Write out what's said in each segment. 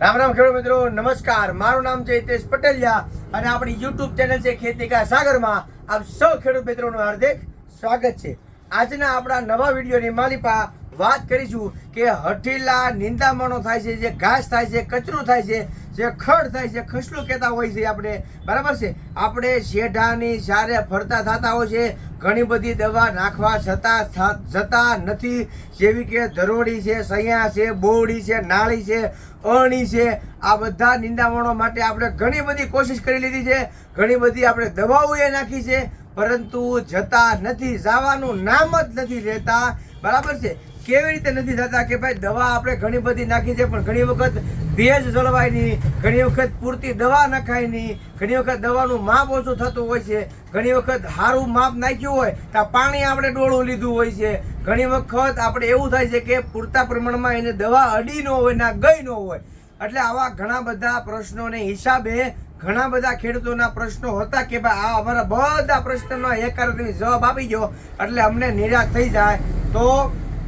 રામ રામ ખેડૂત મિત્રો, નમસ્કાર. મારું નામ છે હિતેશ પટેલિયા અને આપણી યુટ્યુબ ચેનલ છે ખેતીકા સાગરમાં આપ સૌ ખેડૂત મિત્રોનું હાર્દિક સ્વાગત છે. આજના આપણા નવા વિડીયોની માલિપા વાત કરીશું કે હઠીલા નિંદામણો થાય છે, જે ઘાસ થાય છે, કચરો થાય છે જે ખડ થાય છે, ખસલું કહેતા હોય છે આપણે. બરાબર છે? આપણે શેઢાની સારે ફરતા થતા હોય છે, ઘણી બધી દવા નાખવા છતાં જતા નથી. જેવી કે ધરોડી છે, સૈયા છે, બોવડી છે, નાળી છે, અણી છે. આ બધા નિંદામણો માટે આપણે ઘણી બધી કોશિશ કરી લીધી છે. ઘણી બધી આપણે દવાઓ એ નાખી છે. પરંતુ જતા નથી, જવાનું નામ જ નથી લેતા. બરાબર છે? કેવી રીતે નથી થતા કે ભાઈ દવા આપણે ઘણી બધી નાખી છે, પણ ઘણી વખત ભેજ જળવાય નહીં ઘણી વખત પૂરતી દવા નખાય નહીં ઘણી વખત દવાનું માપ ઓછું થતું હોય છે, ઘણી વખત સારું માપ નાખ્યું હોય તો પાણી આપણે ડોળું લીધું હોય છે. ઘણી વખત આપણે એવું થાય છે કે પૂરતા પ્રમાણમાં એને દવા અડી ન હોય, ના ગઈ ન હોય. એટલે આવા ઘણા બધા પ્રશ્નોને હિસાબે ઘણા બધા ખેડૂતોના પ્રશ્નો હતા કે ભાઈ આ અમારા બધા પ્રશ્નનો એકારો જવાબ આપી ગયો એટલે અમને નિરાશ થઈ જાય. તો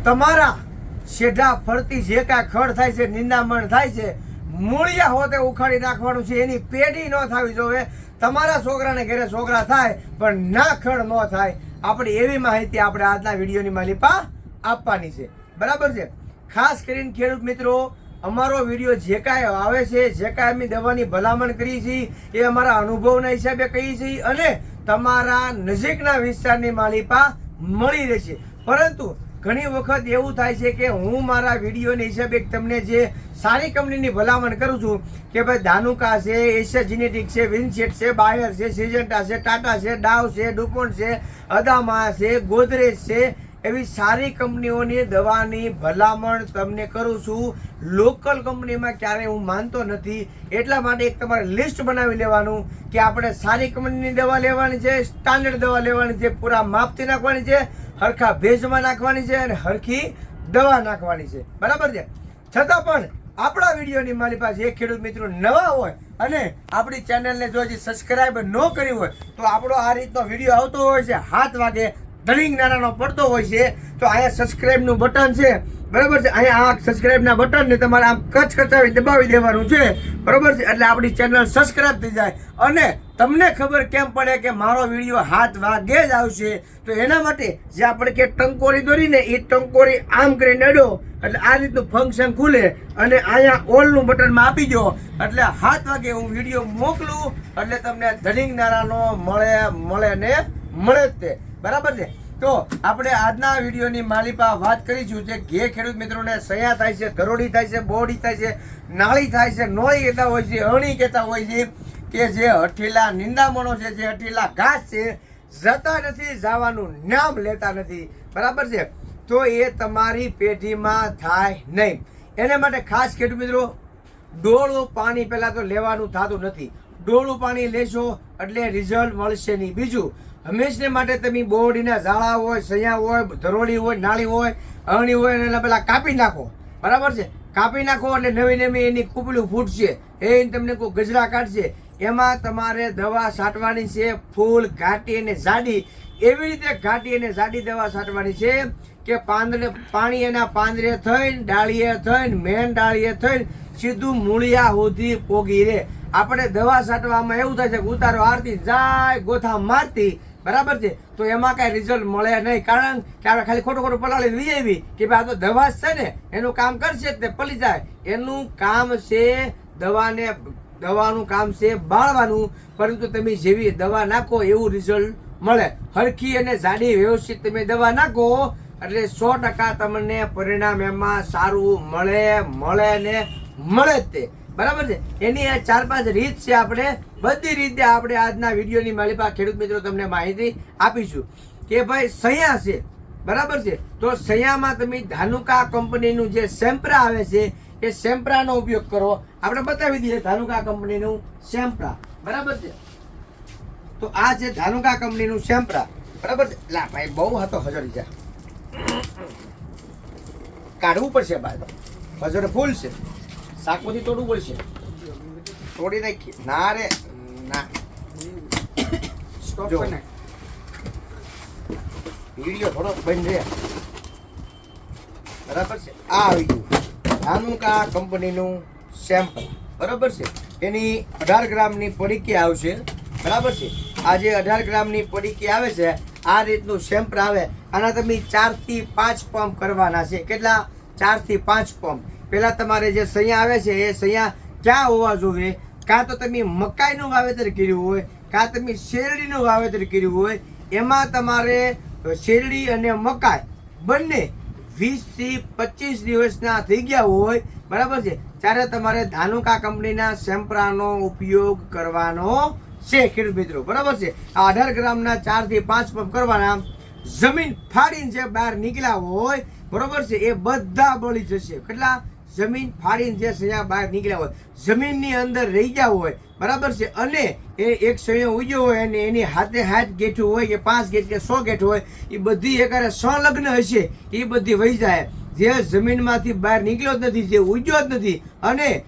તમારા શેઢા ફરતી જે કાંઈ ખડ થાય છે, નિંદામણ થાય છે, મૂળિયા હોતે ઉખાડી નાખવાનું છે, એની પેઢી ન થવી જોવે. તમારા છોકરાને ઘરે છોકરા થાય, પણ ના ખડ ન થાય. આપણે એવી માહિતી આપણે આજના વિડીયોની માલિપા આપવાની છે. બરાબર છે? ખાસ કરીને ખેડૂત મિત્રો, અમારો વીડિયો જે કાંઈ આવે છે, જે કાંઈ અમે દવાની ભલામણ કરી છીએ એ અમારા અનુભવના હિસાબે કહીએ છીએ અને તમારા નજીકના વિસ્તારની માલિપા મળી રહેશે. પરંતુ ઘણી વખત એવું થાય છે કે હું મારા વિડીયોની હિસાબે તમને જે સારી કંપનીની ભલામણ કરું છું કે ભાઈ દાનુકા છે એશિયા જીનેટિક છે વિનસેટ છે બાયર છે સિજન્ટા છે ટાટા છે ડાવ છે ડુપોન્ટ છે અદામા છે ગોદરેજ છે, એવી સારી કંપનીઓની દવાની ભલામણ તમને કરું છું. લોકલ કંપનીમાં ક્યારેય હું માનતો નથી. એટલા માટે એક તમારે લિસ્ટ બનાવી લેવાનું કે આપણે સારી કંપનીની દવા લેવાની છે સ્ટાન્ડર્ડ દવા લેવાની છે, પૂરા માપથી નાખવાની છે હરખા ભેજમાં નાખવાની છે અને હરખી દવા નાખવાની છે. બરાબર છે? છતાં પણ આપણા વિડીયોની મારી પાસે એક ખેડૂત મિત્રો નવા હોય અને આપણી ચેનલને જો હજી સબસ્ક્રાઈબ ન કરી હોય, તો આપણો આ રીતનો વીડિયો આવતો હોય છે. હાથ વાગે ધડિંગ નાનાનો પડતો હોય છે, તો અહીંયા સબસ્ક્રાઈબનું બટન છે. બરાબર છે? અહીંયા આ સબસ્ક્રાઇબના બટનને તમારે આમ કચ કચાવી દબાવી દેવાનું છે. બરાબર છે? એટલે આપણી ચેનલ સબસ્ક્રાઇબ થઈ જાય. અને તમને ખબર કેમ પડે કે મારો વીડિયો હાથ વાગે જ આવશે? તો એના માટે જે આપણે કે ટંકોરી દોરીને એ ટંકોરી આમ કરીને અડો એટલે આ રીતનું ફંક્શન ખુલે. અને અહીંયા ઓલનું બટનમાં આપી દો. એટલે હાથ વાગે હું વીડિયો મોકલું. એટલે તમને ધડિંગ નારાનો મળે મળે ને મળે જ તે. બરાબર છે? તો આપણે આજના વિડીયોની માલિપા વાત કરીશું જે ઘે ખેડૂત મિત્રોને સયા થાય છે ગરોડી થાય છે, બોડી થાય છે, નાળી થાય છે, નોળી કહેતા હોય છે, અણી કહેતા હોય છે કે જે હઠીલા નિંદામણો છે, જે હઠીલા ઘાસ છે, જતા નથી, જવાનું નામ લેતા નથી. બરાબર છે? તો એ તમારી પેઢીમાં થાય નહીં. એને માટે ખાસ ખેડૂત મિત્રો, ડોળું પાણી પહેલાં તો લેવાનું થતું નથી. ડોળું પાણી લેશો એટલે રિઝલ્ટ મળશે નહીં. બીજું હંમેશને માટે તમે બોરડીના ઝાડા હોય સૈયા હોય, ધરોળી હોય, નાળી હોય અણી હોય એને પેલા કાપી નાખો. બરાબર છે? કાપી નાખો એટલે નવી નવી એની કૂપલું ફૂટશે. એ તમને કોઈ ગજરા કાઢશે. એમાં તમારે દવા છાંટવાની છે, ફૂલ, ઘાટી અને જાડી. એવી રીતે ઘાટી અને જાડી દવા છાંટવાની છે કે પાંદડે પાણી એના પાંદરે થઈને, ડાળીએ થઈને, મેન ડાળીએ થઈને સીધું મૂળિયા સુધી પોગી રે આપણે દવા છાંટવામાં એવું થાય છે કે ઉતારો આરતી, જાય ગોથા મારતી બરાબર છે? તો એમાં કાંઈ રિઝલ્ટ મળે નહીં. કારણ કે આપણે ખાલી ખોટું ખોટું પલાળી લઈ આવી કે ભાઈ આ તો દવા છે ને, એનું કામ કરશે તે, પલી જાય. એનું કામ છે દવાને, દવાનું કામ છે બાળવાનું, પરંતુ તમે જેવી દવા નાખો એવું રિઝલ્ટ મળે. હરખી અને જાડી વ્યવસ્થિત તમે દવા નાખો, એટલે સો ટકા તમને પરિણામ એમાં સારું મળે મળે ને મળે જ તે. બરાબર છે? એની આ ચાર પાંચ રીત છે આપણે, બધી રીતે આપણે આજના વિડીયોની મારી ખેડૂત મિત્રો તમને માહિતી આપીશું કે ભાઈ સૈયા છે, બરાબર છે? તો સૈયામાં તમે ધાનુકા કંપનીનું જે સેમ્પ્રા આવે છે, એ સેમ્પ્રાનો ઉપયોગ કરો. આપણે બતાવી દઈએ ધાનુકા કંપનીનું સેમ્પ્રા, બરાબર છે? તો આ છે ધાનુકા કંપનીનું સેમ્પ્રા, બરાબર છે? લા ભાઈ, બહુ હતો હજર જા. કાઢવું પડશે ભાઈ હજર ફૂલ છે. શાકમાંથી તોડવું પડશે. તોડી નાખી. ના રે. ના. સ્ટોપ. કરી. વીડિયો થોડો બંધ રહે. બરાબર છે? આ આવી ગયું. ધાનુકા કંપનીનું સેમ્પલ બરાબર છે? એની અઢાર ગ્રામની પડીકી આવશે. બરાબર છે? આ જે અઢાર ગ્રામની પડીકી આવે છે આ રીતનું સેમ્પલ આવે. આના તમે ચારથી પાંચ પંપ કરવાના છે. કેટલા? ચારથી પાંચ પંપ પહેલાં તમારે જે સૈયા આવે છે, એ સૈયા ક્યાં હોવા જોઈએ? કાં તો તમે મકાઈનું વાવેતર કર્યું હોય, કાં તમે શેરડીનું વાવેતર કર્યું હોય, એમાં તમારે શેરડી અને મકાઈ બંને વીસથી પચીસ દિવસના થઈ ગયા હોય, બરાબર છે? ત્યારે તમારે ધાનુકા કંપનીના સેમ્પરાનો ઉપયોગ કરવાનો છે, ખેડૂત મિત્રો, બરાબર છે? આ અઢાર ગ્રામના ચારથી પાંચ પંપ કરવાના. જમીન ફાડીને જે બહાર નીકળ્યા હોય, બરાબર છે, એ બધા બળી જશે. કેટલા? જમીન ફાડીને જે સયા બહાર નીકળ્યા હોય, જમીનની અંદર રહી ગયા હોય, બરાબર છે? અને એ એક સયો ઉગ્યો હોય અને એની હાથે હાથ ગેઠું હોય, કે પાંચ ગેઠ કે સો ગેઠ હોય, એ બધી એકારે સંલગ્ન હશે, એ બધી વહી જાય. જે જમીનમાંથી બહાર નીકળ્યો જ નથી, જે ઉજ્યો જ નથી, અને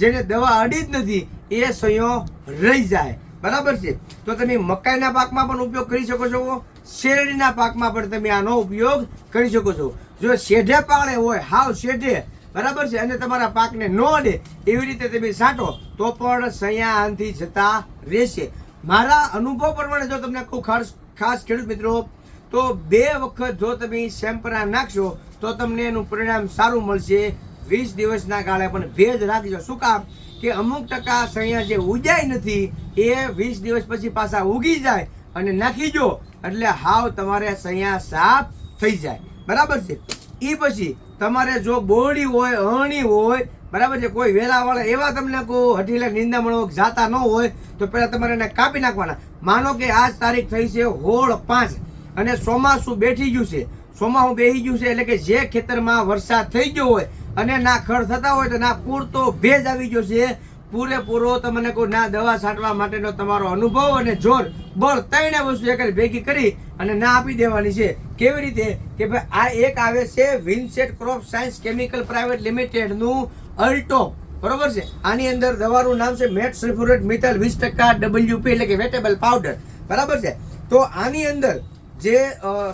જેને દવા અડી જ નથી, એ સંયો રહી જાય. બરાબર છે? તો તમે મકાઈના પાકમાં પણ ઉપયોગ કરી શકો છો, શેરડીના પાકમાં પણ તમે આનો ઉપયોગ કરી શકો છો. જો શેઢે પાળે હોય, હાવ શેઢે બરાબર છે? અને તમારા પાકને ન અડે એવી રીતે તમે છાંટો તો પણ સૈયા જતા રહેશે. મારા અનુભવ પ્રમાણે જો તમને કહું ખાસ ખાસ ખેડૂત મિત્રો, તો બે વખત જો તમે સેમ્પરા નાખશો, તો તમને એનું પરિણામ સારું મળશે. વીસ દિવસના ગાળે પણ ભેજ રાખજો. શું કામ? કે અમુક ટકા સૈયા જે ઉજાય નથી, એ વીસ દિવસ પછી પાછા ઉગી જાય અને નાખી જો એટલે હાવ તમારે સૈયા સાફ થઈ જાય. બરાબર છે? એ પછી તમારે જો બોડી હોય, અણી હોય, બરાબર છે? કોઈ વેલાવાળા એવા તમને કોઈ હઠીલા નિંદામણો જાતા ન હોય, તો પહેલાં તમારે એને કાપી નાખવાના. માનો કે આજ તારીખ થઈ છે હોળ પાંચ અને ચોમાસું બેઠી ગયું છે. ચોમાસું બેસી ગયું છે એટલે કે જે ખેતરમાં વરસાદ થઈ ગયો હોય અને ના ખડ થતા હોય તો ના પૂરતો ભેજ આવી ગયો છે પૂરેપૂરો તમને કોઈ ના દવા છાંટવા માટેનો તમારો અનુભવ અને જોર, બળ ત્રણે વસ્તુ એક ભેગી કરી અને ના આપી દેવાની છે. કેવી રીતે? કે ભાઈ, આ એક આવે છે Winset crop science chemical private લિમિટેડનું Alto. બરોબર છે? આની અંદર દવાનું નામ છે મેટ સલ્ફ્યુરેટ મિથલ વીસ ટકા ડબલ્યુપી એટલે કે વેટેબલ પાવડર બરાબર છે? તો આની અંદર જે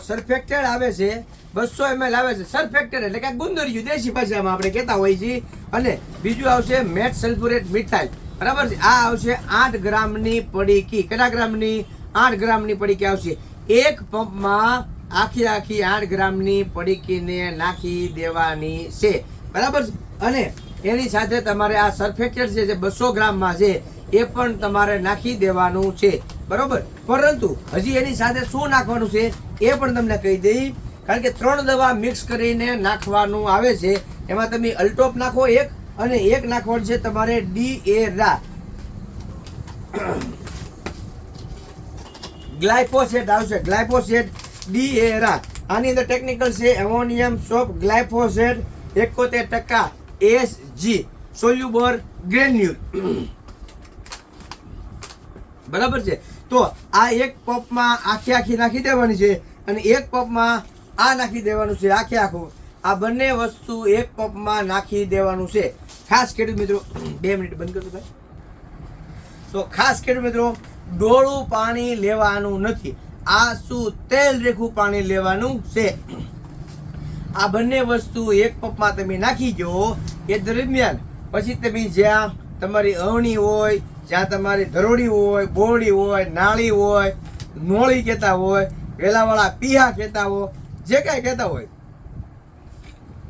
સરફેક્ટેડ આવે છે બસો એમએલ આવે છે સરફેક્ટેડ એટલે કે ગુંદરિયું, દેશી ભાષામાં આપણે કહેતા હોઈએ છીએ. અને બીજું આવશે મેટ સલ્ફ્યુરેટ મિથાઇલ બરાબર છે? આ આવશે આઠ ગ્રામની પડીકી. કેટલા ગ્રામની? આઠ ગ્રામની પડીકી આવશે. એક પંપમાં આખી આખી આઠ ગ્રામની પડીકીને નાખી દેવાની છે. બરાબર અને એની સાથે તમારે આ સરફેક્ટેડ છે જે બસો ગ્રામમાં છે, એ પણ તમારે નાખી દેવાનું છે. બરોબર? પરંતુ હજી એની સાથે શું નાખવાનું છે એ પણ તમને કહી દઈ. કારણ કે ત્રણ દવા મિક્સ કરીને નાખવાનું આવે છે. એમાં તમે અલ્ટોપ નાખો એક અને એક નાખવાનું છે તમારે ડી એ રા. ગ્લાયફોસેટ આવશે. ગ્લાયફોસેટ ડી એ રા. આની અંદર ટેકનિકલ છે એમોનિયમ સોપ ગ્લાયફોસેટ એકોતેર ટકા એસ જી. સોલ્યુબર ગ્રેન્યુલ બરાબર છે? તો આ એક પપમાં આખી આખી નાખી દેવાની છે અને એક પપમાં આ નાખી દેવાનું છે આખે આખું. આ બંને વસ્તુ એક પપમાં નાખી દેવાનું છે. ખાસ ખેડૂત મિત્રો, બે મિનિટ બંધ કરજો ભાઈ. તો ખાસ ખેડૂત મિત્રો, ડોળું પાણી લેવાનું નથી. આ શું તેલ રેખું પાણી લેવાનું છે? આ બંને વસ્તુ એક પપમાં તમે નાખી જો, એ દરમિયાન પછી તમે જ્યાં તમારી અવણી હોય જ્યાં તમારી ધરોડી હોય, બોરડી હોય, નાળી હોય, નોળી કહેતા હોય, વેલાવાળા પીહા કહેતા હોય, જે કાંઈ કહેતા હોય,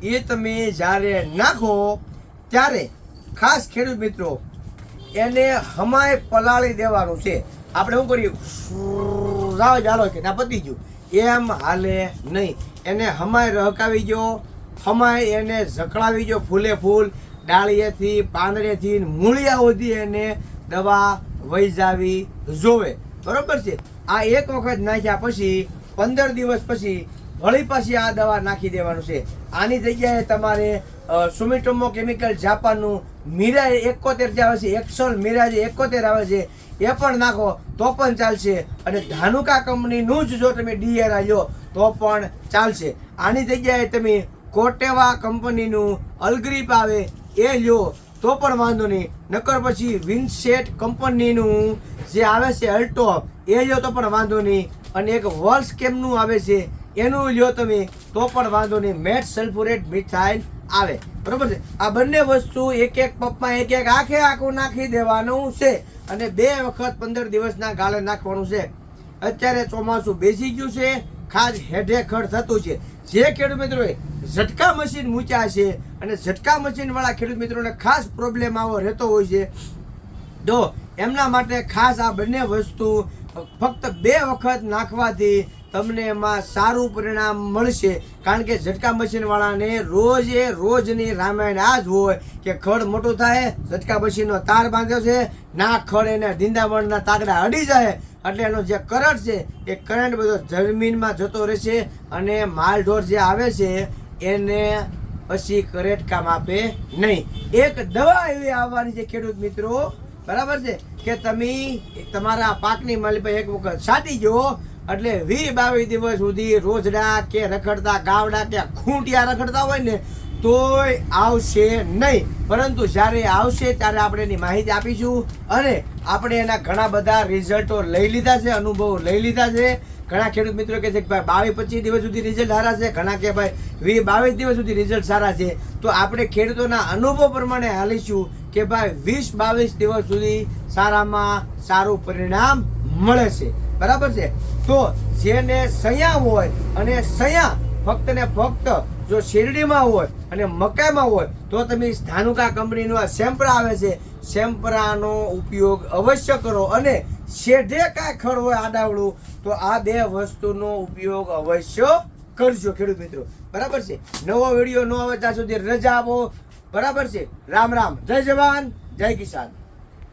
એ તમે જ્યારે નાખો, ત્યારે ખાસ ખેડૂત મિત્રો, એને હમાય પલાળી દેવાનું છે. આપણે શું કરીએ? રાવ જાળો કે ના પતી ગયું. એમ હાલે નહીં. એને હમાય રહકાવી જો હમાય એને ઝકડાવી જો ફૂલે ફૂલ ડાળીએથી પાંદડેથી મૂળિયાઓથી એને દવા વૈજાવી જોવે બરોબર છે? આ એક વખત નાખ્યા પછી, પંદર દિવસ પછી વળી પાછી આ દવા નાખી દેવાનું છે. આની જગ્યાએ તમારે સુમિટોમો કેમિકલ જાપાનનું મીરા એકોતેર જે આવે છે એક્સોલ મીરા જે એકોતેર આવે છે, એ પણ નાખો, તો પણ ચાલશે. અને ધાનુકા કંપનીનું જ જો તમે ડીઆર લો, તો પણ ચાલશે. આની જગ્યાએ તમે કોટેવા કંપનીનું અલગ્રીપ આવે, એ લ્યો. તો પણ વાંધો નહીં. નકર પછી વિન્ડસેટ કંપનીનું જે આવે છે અલ્ટો એ લ્યો તો પણ વાંધો નહીં. અને એક વોલ્સ કેમનું આવે છે, એનું લ્યો તમે, તો પણ વાંધો નહીં. મેટ સલ્ફુરેટ મિથાઇલ આવે. બરોબર છે? આ બંને વસ્તુ એક એક પપમાં એક એક આખે આખું નાખી દેવાનું છે. અને બે વખત પંદર દિવસના ગાળે નાખવાનું છે. અત્યારે ચોમાસું બેસી ગયું છે. ખાસ હેઠેખડ થતું છે. જે ખેડૂત મિત્રોએ ઝટકા મશીન મૂક્યા છે અને ઝટકા મશીનવાળા ખેડૂત મિત્રોને ખાસ પ્રોબ્લેમ આવો રહેતો હોય છે. તો એમના માટે ખાસ આ બંને વસ્તુ ફક્ત બે વખત નાખવાથી તમને એમાં સારું પરિણામ મળશે. કારણ કે ઝટકા મશીનવાળાને રોજ એ રોજની રામાયણ આ જ હોય કે ખડ મોટું થાય, ઝટકા મશીનનો તાર બાંધ્યો છે, ના ખડ એને ધીંદાવણના તાગડા અડી જાય, એટલે એનો જે કરંટ છે, એ કરંટ બધો જમીનમાં જતો રહેશે અને માલઢોર જે આવે છે, એને પછી કરેટ કામ આપે નહીં. એક દવા એવી આવવાની છે ખેડૂત મિત્રો. બરાબર છે? કે તમે તમારા પાકની માલિક એક વખત છાંટી જુઓ એટલે વીસ બાવીસ દિવસ સુધી રોજડા કે રખડતા ગાવડા કે ખૂંટિયા રખડતા હોય ને, તોય આવશે નહીં. પરંતુ જ્યારે આવશે ત્યારે આપણે એની માહિતી આપીશું અને આપણે એના ઘણા બધા રિઝલ્ટો લઈ લીધા છે, અનુભવો લઈ લીધા છે. ઘણા ખેડૂત મિત્રો કહે છે કે ભાઈ બાવીસ પચીસ દિવસ સુધી રિઝલ્ટ સારા છે. ઘણા કે ભાઈ વી બાવીસ દિવસ સુધી રિઝલ્ટ સારા છે. તો આપણે ખેડૂતોના અનુભવ પ્રમાણે હાલીશું કે ભાઈ વીસ બાવીસ દિવસ સુધી સારામાં સારું પરિણામ મળે છે. બરાબર છે? તો જેને સયા હોય અને સયા ફક્ત ને ફક્ત જો શેરડીમાં હોય અને મકાઈમાં હોય, તો તમે ધાનુકા કંપનીનું આ સેમ્પરા આવે છે. સેમ્પરાનો ઉપયોગ અવશ્ય કરો અને શેઢે કાંઈ ખડ હોય આડાવડું તો આ બે વસ્તુનો ઉપયોગ અવશ્ય કરજો ખેડૂત મિત્રો. બરાબર છે? નવો વીડિયો ન આવે ત્યાં સુધી રજા આપો. બરાબર છે? રામ રામ. જય જવાન, જય કિસાન.